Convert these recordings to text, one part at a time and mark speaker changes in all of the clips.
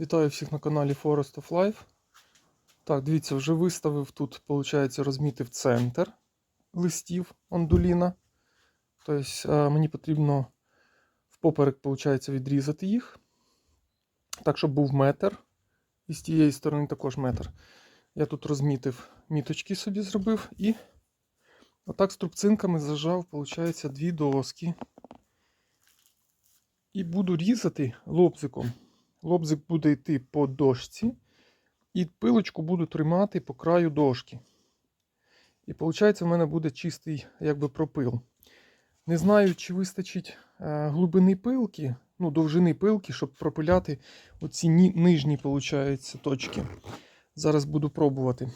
Speaker 1: Вітаю всіх на каналі Forest of Life. Так, дивіться, вже виставив тут, виходить, розмітив центр листів ондуліна. Тобто е, мені потрібно впоперек, виходить, відрізати їх. Так, щоб був метр. І з тієї сторони також метр. Я тут розмітив міточки собі зробив і отак струбцинками зажав, виходить, дві доски. І буду різати лобзиком. Лобзик буде йти по дошці, і пилочку буду тримати по краю дошки. І виходить, в мене буде чистий якби пропил. Не знаю, чи вистачить е, глибини пилки, ну, довжини пилки, щоб пропиляти оці ні, нижні, виходить, точки. Зараз буду пробувати.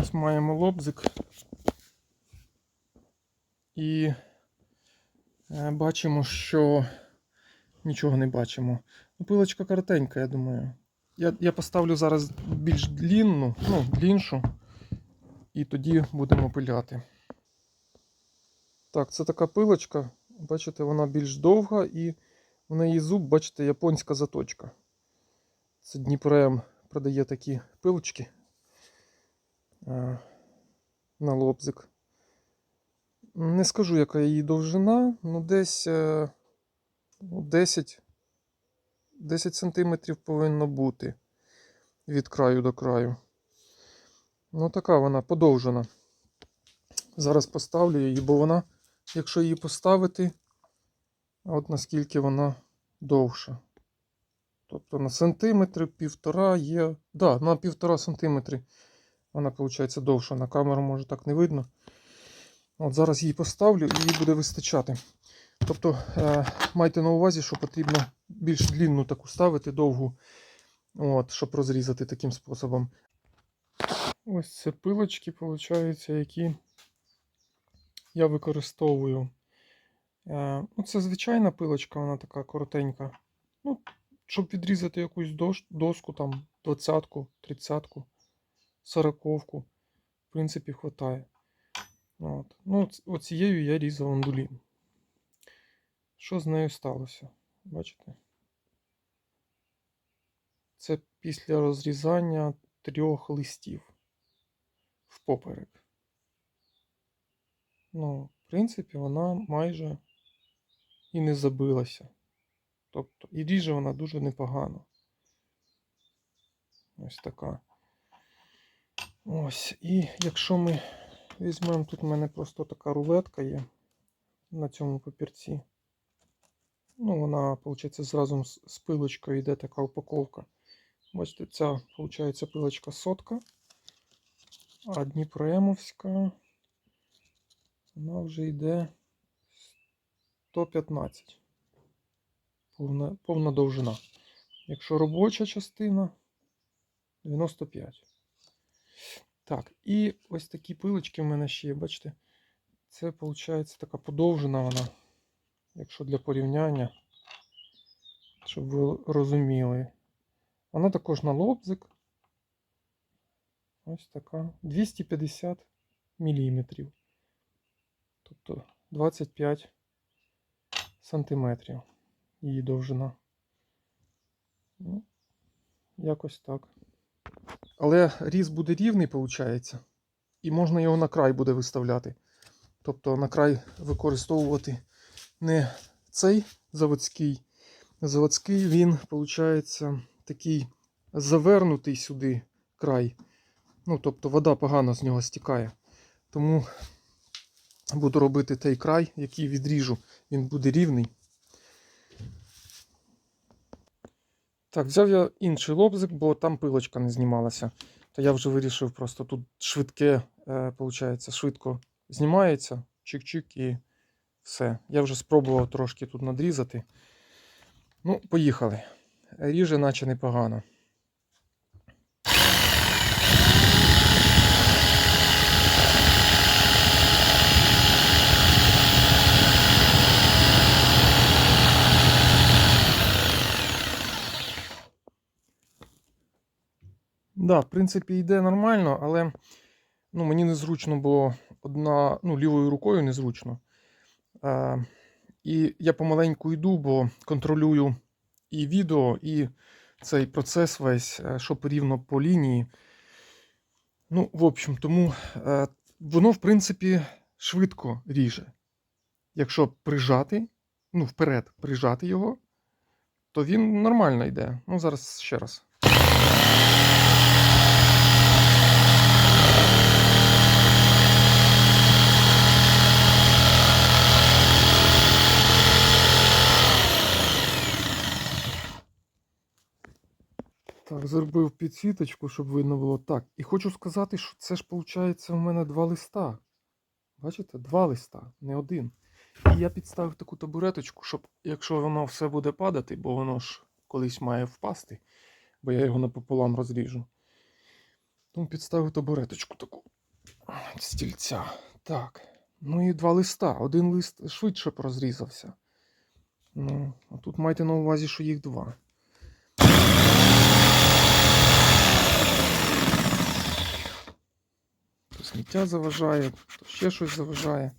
Speaker 1: Ось маємо лобзик. І е, бачимо, що нічого не бачимо. Ну, пилочка коротенька, я думаю. Я я поставлю зараз більш длінну, ну, дліншу, і тоді будемо пиляти. Так, це така пилочка. Бачите, вона більш довга і в неї зуб, бачите, японська заточка. Це Дніпрем продає такі пилочки а, на лобзик. Не скажу, яка її довжина, ну десь. е, Ну, 10 10 сантиметрів повинно бути від краю до краю. Ну, така вона подовжена. Зараз поставлю її, бо вона, якщо її поставити, от наскільки вона довша. Тобто на сантиметр, півтора є. Да, на півтора сантиметри вона, виходить, довша. На камеру може так не видно. От зараз її поставлю і її буде вистачати. Тобто е, майте на увазі, що потрібно більш длінну таку ставити довгу, от, щоб розрізати таким способом. Ось це пилочки, виходить, які я використовую. Е, ну, Це звичайна пилочка, вона така коротенька. Ну, Щоб відрізати якусь доску, там 20-ку, 30-ку, 40-ку, в принципі, вистачає. От. Ну, Оцією я різав андулін. Що з нею сталося? Бачите? Це після розрізання трьох листів в поперек. Ну, в принципі, вона майже і не забилася. Тобто, і ріже вона дуже непогано. Ось така. Ось. І якщо ми візьмемо, тут в мене просто така рулетка є на цьому папірці. Ну, вона, виходить, зразу з, пилочкою йде така упаковка. Бачите, ця, виходить, пилочка сотка, а Дніпроемовська, вона вже йде 115. Повна, повна довжина. Якщо робоча частина 95. Так, і ось такі пилочки в мене ще є, бачите? Це, виходить, така подовжена вона якщо для порівняння, щоб ви розуміли. Вона також на лобзик. Ось така 250 мм. Тобто 25 сантиметрів її довжина. Ну, якось так. Але різ буде рівний, виходить, і можна його на край буде виставляти. Тобто на край використовувати не цей заводський. Заводський він, виходить, такий завернутий сюди край. Ну, тобто вода погано з нього стікає. Тому буду робити той край, який відріжу, він буде рівний. Так, взяв я інший лобзик, бо там пилочка не знімалася. То я вже вирішив просто тут швидке, е, виходить, швидко знімається, чик-чик і все. Я вже спробував трошки тут надрізати. Ну, поїхали. Ріже, наче непогано. Да, в принципі, йде нормально, але ну, мені незручно було одна, ну, лівою рукою незручно. І я помаленьку йду, бо контролюю і відео, і цей процес весь, е, щоб рівно по лінії. Ну, в общем, тому е, воно, в принципі, швидко ріже. Якщо прижати, ну, вперед прижати його, то він нормально йде. Ну, зараз ще раз. Так, зробив підсвіточку, щоб видно було так. І хочу сказати, що це ж виходить у мене два листа. Бачите? Два листа, не один. І я підставив таку табуреточку, щоб якщо воно все буде падати, бо воно ж колись має впасти, бо я його напополам розріжу. Тому підставив табуреточку таку стільця. Так. Ну і два листа. Один лист швидше б розрізався. Ну, а тут майте на увазі, що їх два. То сміття заважає, то ще щось заважає.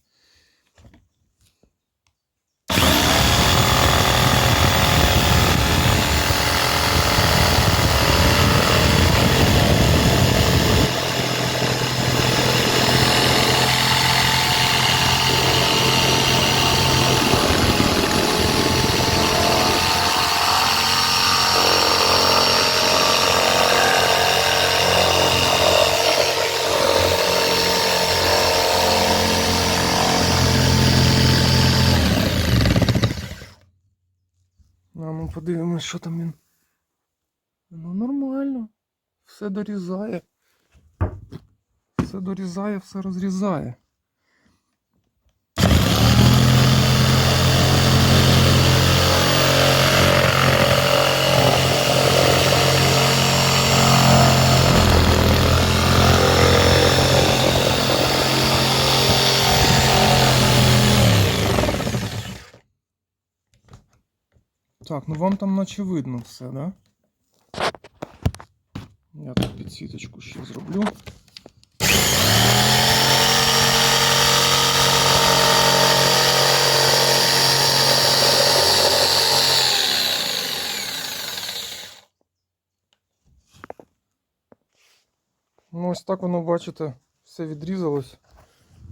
Speaker 1: А ну подивимось, що там він. Ну нормально. Все дорізає. Все дорізає, все розрізає. Так, ну вам там наче видно все, да? Я тут підсвіточку ще зроблю. Ну, ось так воно, бачите, все відрізалось.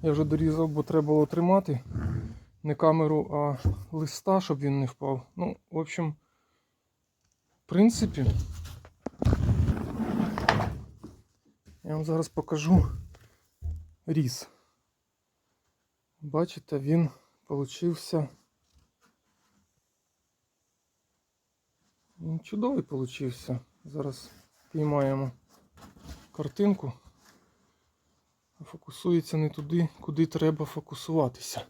Speaker 1: Я вже дорізав, бо треба було тримати не камеру, а листа, щоб він не впав. Ну, в общем, в принципі, я вам зараз покажу різ. Бачите, він получився. Він чудовий получився. Зараз піймаємо картинку. Фокусується не туди, куди треба фокусуватися.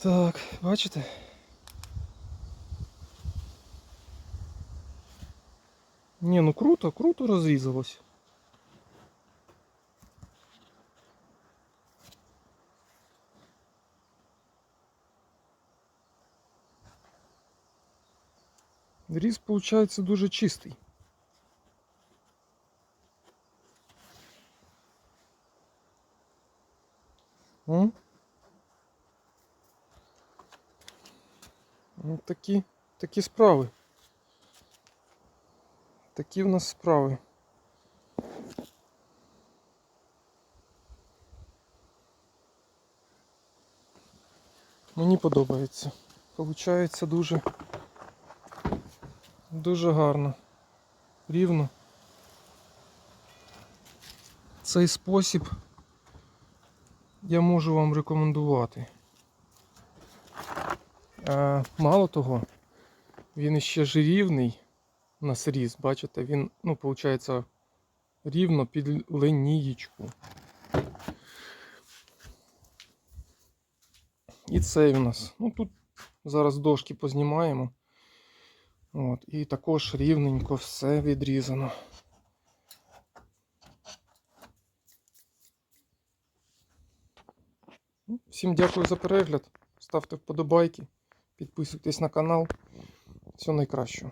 Speaker 1: Так, бачите? Ні, ну круто, круто розрізалось. Різ, виходить, дуже чистий. М? Ну, такі, такі справи. Такі в нас справи. Мені подобається. Получається дуже дуже гарно. Рівно. Цей спосіб я можу вам рекомендувати. Мало того, він іще ж рівний на сріз, бачите, він, ну, виходить, рівно під линієчку. І цей у нас. Ну тут зараз дошки познімаємо. От, і також рівненько все відрізано. Всім дякую за перегляд. Ставте вподобайки, підписуйтесь на канал. Всього найкращого.